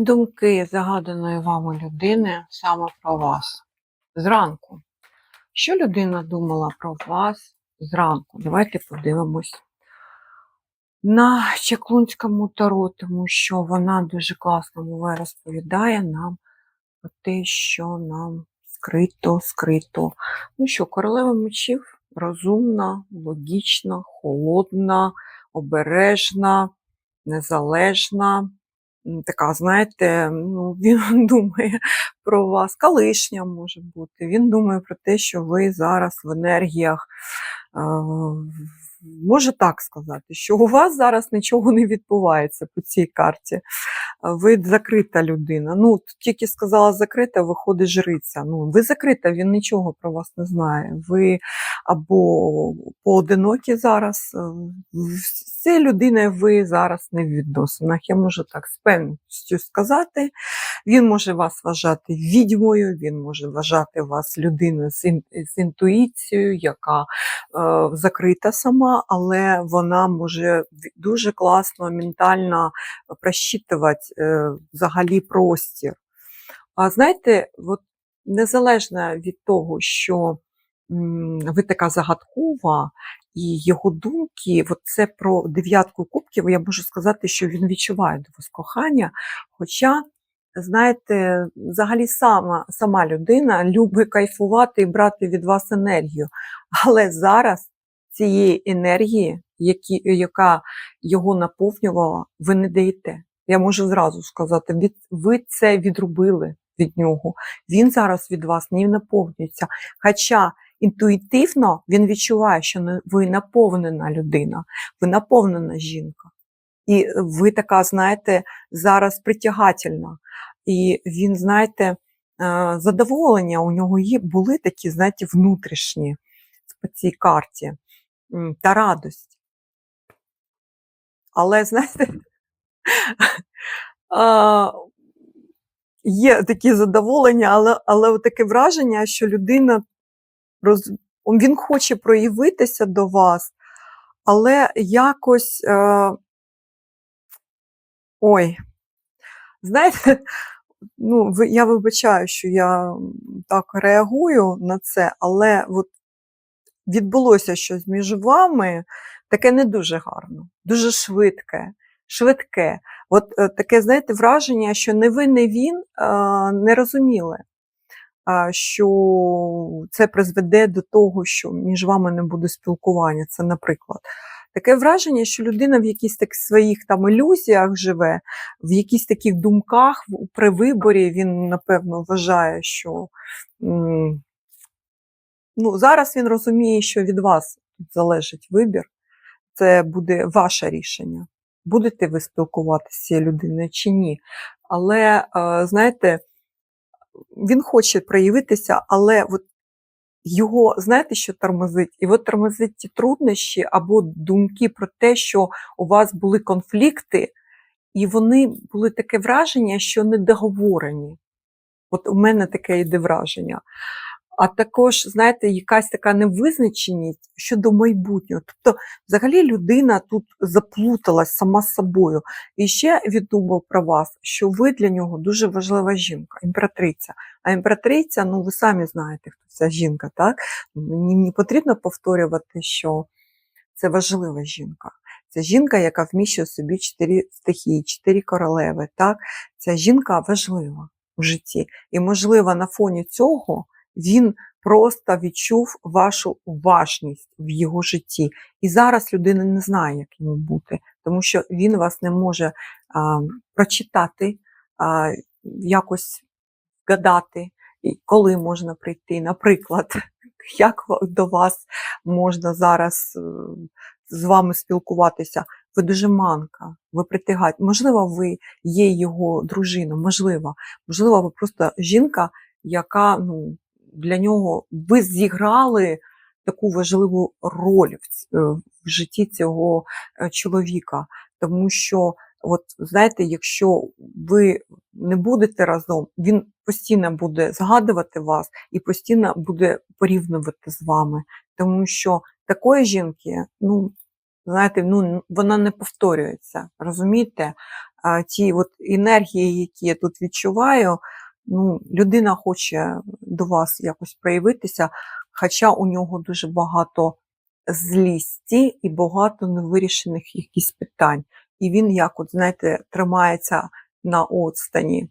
Думки загаданої вами людини саме про вас. Зранку. Що людина думала про вас зранку? Давайте подивимось. На Чаклунському таро, тому що вона дуже класно буває розповідає нам про те, що нам скрито, скрито. Ну що, королева мечів розумна, логічна, холодна, обережна, незалежна. Така, знаєте, ну, він думає про вас, колишня може бути. Він думає про те, що ви зараз в енергіях. Може так сказати, що у вас зараз нічого не відбувається по цій карті. Ви закрита людина. Ну, тільки сказала закрита, виходить жриця. Ну, ви закрита, він нічого про вас не знає. Ви або поодинокі зараз. е, З цією людиною ви зараз не в відносинах. Я можу так з певністю сказати. Він може вас вважати відьмою, він може вважати вас людиною з, ін- з інтуїцією, яка е, закрита сама, але вона може дуже класно ментально просчитувати е, взагалі простір. А знаєте, от незалежно від того, що м, ви така загадкова, і його думки, от це про дев'ятку кубків, я можу сказати, що він відчуває до вас кохання. Хоча, знаєте, взагалі сама, сама людина любить кайфувати і брати від вас енергію. Але зараз цієї енергії, які, яка його наповнювала, ви не даєте. Я можу зразу сказати, від, ви це відробили від нього. Він зараз від вас не наповнюється. Хоча інтуїтивно він відчуває, що ви наповнена людина, ви наповнена жінка. І ви така, знаєте, зараз притягательна. І він, знаєте, задоволення у нього були такі, знаєте, внутрішні по цій карті та радость. Але, знаєте, є такі задоволення, але, але таке враження, що людина роз... він хоче проявитися до вас, але якось. Е... Ой, знаєте, ну, я вибачаю, що я так реагую на це, але от відбулося щось між вами таке не дуже гарно, дуже швидке, швидке. От е, таке, знаєте, враження, що не ви, не він не розуміли, що це призведе до того, що між вами не буде спілкування. Це, наприклад. Таке враження, що людина в якісь так своїх там ілюзіях живе, в якісь таких думках при виборі він, напевно, вважає, що ну, зараз він розуміє, що від вас залежить вибір. Це буде ваше рішення. Будете ви спілкуватися з цією людиною чи ні. Але, е, знаєте, він хоче проявитися, але от його, знаєте, що тормозить? От тормозить ті труднощі або думки про те, що у вас були конфлікти, і вони були таке враження, що недоговорені. От у мене таке йде враження. А також, знаєте, якась така невизначеність щодо майбутнього. Тобто, взагалі людина тут заплуталась сама з собою. І ще віддумав про вас, що ви для нього дуже важлива жінка, імператриця. А імператриця, ну ви самі знаєте, хто ця жінка, так? Мені не потрібно повторювати, що це важлива жінка. Це жінка, яка вміщує собі чотири стихії, чотири королеви. Так? Ця жінка важлива в житті. І, можливо, на фоні цього він просто відчув вашу важність в його житті. І зараз людина не знає, як йому бути, тому що він вас не може а, прочитати, а, якось гадати, коли можна прийти. Наприклад, як до вас можна зараз е, з вами спілкуватися? Ви дуже манка, ви притягаєте. Можливо, ви є його дружина, можливо, можливо, ви просто жінка, яка ну, для нього ви зіграли таку важливу роль в, е, в житті цього е, чоловіка. Тому що, от знаєте, якщо ви не будете разом, він постійно буде згадувати вас і постійно буде порівнювати з вами. Тому що такої жінки, ну, знаєте, ну, вона не повторюється, розумієте? ті от енергії, які я тут відчуваю, ну, людина хоче до вас якось проявитися, хоча у нього дуже багато злісті і багато невирішених якісь питань. І він як, от, знаєте, тримається на odстані.